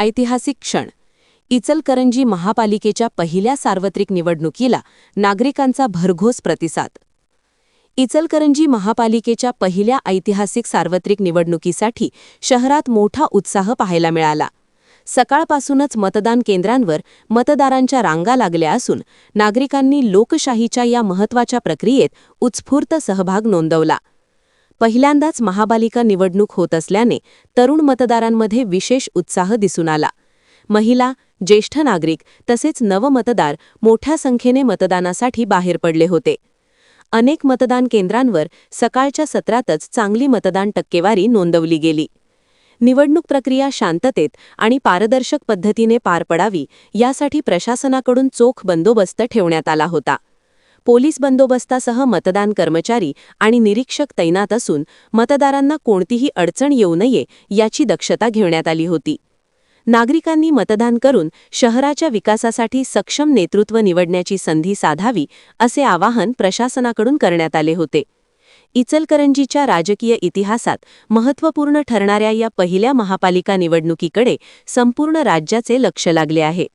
ऐतिहासिक क्षण. इचलकरंजी महापालिकेच्या पहिल्या सार्वत्रिक निवडणुकीला नागरिकांचा भरघोस प्रतिसाद. इचलकरंजी महापालिकेच्या पहिल्या ऐतिहासिक सार्वत्रिक निवडणुकीसाठी शहरात मोठा उत्साह पाहायला मिळाला. सकाळपासूनच मतदान केंद्रांवर मतदारांच्या रांगा लागल्या असून नागरिकांनी लोकशाहीच्या या महत्त्वाच्या प्रक्रियेत उत्स्फूर्त सहभाग नोंदवला. पहिल्यांदाच महापालिका निवडणूक होत असल्याने तरुण मतदारांमध्ये विशेष उत्साह दिसून आला. महिला ज्येष्ठ नागरिक तसेच नवमतदार मोठ्या संख्येने मतदानासाठी बाहेर पडले होते. अनेक मतदान केंद्रांवर सकाळच्या सत्रातच चांगली मतदान टक्केवारी नोंदवली गेली. निवडणूक प्रक्रिया शांततेत आणि पारदर्शक पद्धतीने पार पडावी यासाठी प्रशासनाकडून चोख बंदोबस्त ठेवण्यात आला होता. पोलीस बंदोबस्तासह मतदान कर्मचारी आणि निरीक्षक तैनात असून मतदारांना कोणतीही अडचण येऊ नये याची दक्षता घेण्यात आली होती. नागरिकांनी मतदान करून शहराच्या विकासासाठी सक्षम नेतृत्व निवडण्याची संधी साधावी असे आवाहन प्रशासनाकडून करण्यात आले होते. इचलकरंजीच्या राजकीय इतिहासात महत्त्वपूर्ण ठरणाऱ्या या पहिल्या महापालिका निवडणुकीकडे संपूर्ण राज्याचे लक्ष लागले आहे.